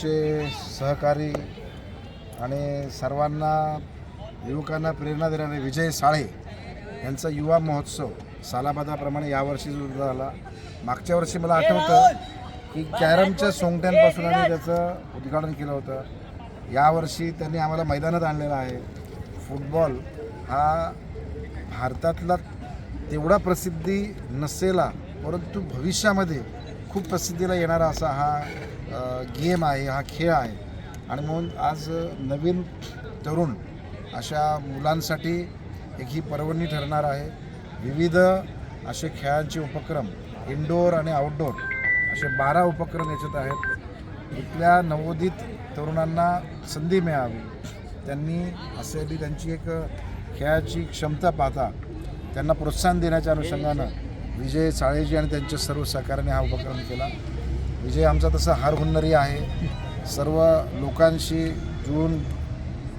चे सहकारी आणि सर्वांना युवकांना प्रेरणा देणारे विजय साळे यांचा युवा महोत्सव सालाबादाप्रमाणे यावर्षी झाला. मागच्या वर्षी मला आठवतं की कॅरमच्या सोंगट्यांपासून आम्ही त्याचं उद्घाटन केलं होतं. यावर्षी त्यांनी आम्हाला मैदानात आणलेलं आहे. फुटबॉल हा भारतातला तेवढा प्रसिद्धी नसेला परंतु भविष्यामध्ये खूप प्रसिद्धीला येणारा असा हा गेम आहे हा खेळ आहे. आणि म्हणून आज नवीन तरुण अशा मुलांसाठी एक ही पर्वणी ठरणार आहे. विविध असे खेळांचे उपक्रम इनडोअर आणि आउटडोअर असे बारा उपक्रम याच्यात आहेत. इथल्या नवोदित तरुणांना संधी मिळावी. त्यांनी असलेली त्यांची एक खेळाची क्षमता पाहता त्यांना प्रोत्साहन देण्याच्या अनुषंगानं विजय साळेजी आणि त्यांच्या सर्व सहकार्याने हा उपक्रम केला. विजय आमचा तसा हार हुन्नरी आहे. सर्व लोकांशी जुळून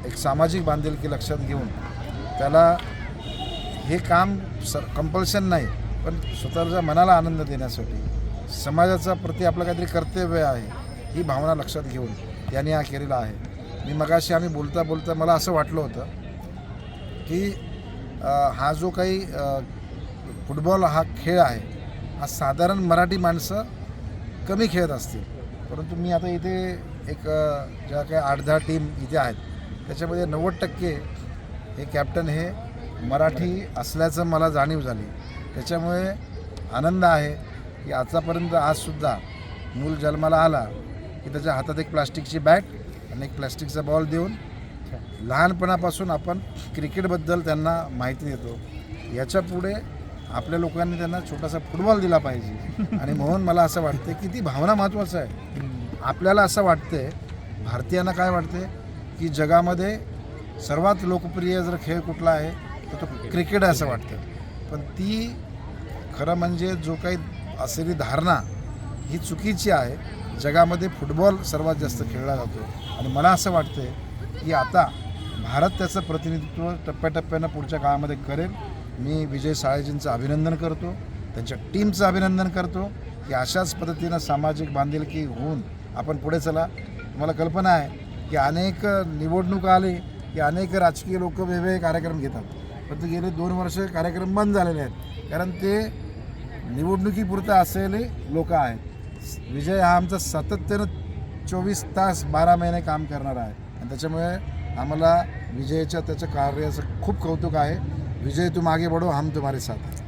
एक सामाजिक बांधिलकी लक्षात घेऊन त्याला हे काम स कंपल्शन नाही पण स्वतःच्या मनाला आनंद देण्यासाठी समाजाचा प्रति आपलं काहीतरी कर्तव्य आहे ही भावना लक्षात घेऊन यांनी हा केलेला आहे. मी मगाशी आम्ही बोलता बोलता मला असं वाटलं होतं की हा जो काही फुटबॉल हा खेळ आहे. हा साधारण मराठी माणसं कमी खेळत असतील. परंतु मी आता इथे एक ज्या काही आठ दहा टीम इथे आहेत त्याच्यामध्ये नव्वद टक्के हे कॅप्टन हे मराठी असल्याचं मला जाणीव झाली. त्याच्यामुळे आनंद आहे की आतापर्यंत आजसुद्धा मूल जन्माला आला की त्याच्या हातात एक प्लास्टिकची बॅट आणि एक प्लास्टिकचा बॉल देऊन लहानपणापासून आपण क्रिकेटबद्दल त्यांना माहिती देतो. याच्यापुढे आपल्या लोकांनी त्यांना छोटासा फुटबॉल दिला पाहिजे. आणि म्हणून मला असं वाटतं की ती भावना महत्त्वाचं आहे. आपल्याला असं वाटते भारतीयांना काय वाटते की जगामध्ये सर्वात लोकप्रिय जर खेळ कुठला आहे तर तो क्रिकेट. आहे असं वाटतं पण ती खरं म्हणजे जो काही असलेली धारणा ही चुकीची आहे. जगामध्ये फुटबॉल सर्वात जास्त खेळला जातो. आणि मला असं वाटतं की आता भारत त्याचं प्रतिनिधित्व टप्प्याटप्प्यानं पुढच्या काळामध्ये करेल. मी विजय साळेजींचं अभिनंदन करतो त्यांच्या टीमचं अभिनंदन करतो की अशाच पद्धतीनं सामाजिक बांधिलकी होऊन आपण पुढे चला. तुम्हाला कल्पना आहे की अनेक निवडणुका आली की अनेक राजकीय लोक वेगवेगळे कार्यक्रम घेतात. परंतु गेले दोन वर्ष कार्यक्रम बंद झालेले आहेत. कारण ते निवडणुकीपुरतं असलेले लोक आहेत. विजय हा आमचा सातत्यानं चोवीस तास बारा महिने काम करणार आहे. आणि त्याच्यामुळे आम्हाला विजयच्या त्याच्या कार्याचं खूप कौतुक आहे. विजय तुम आगे बढो हम तुम्हारे साथ हैं.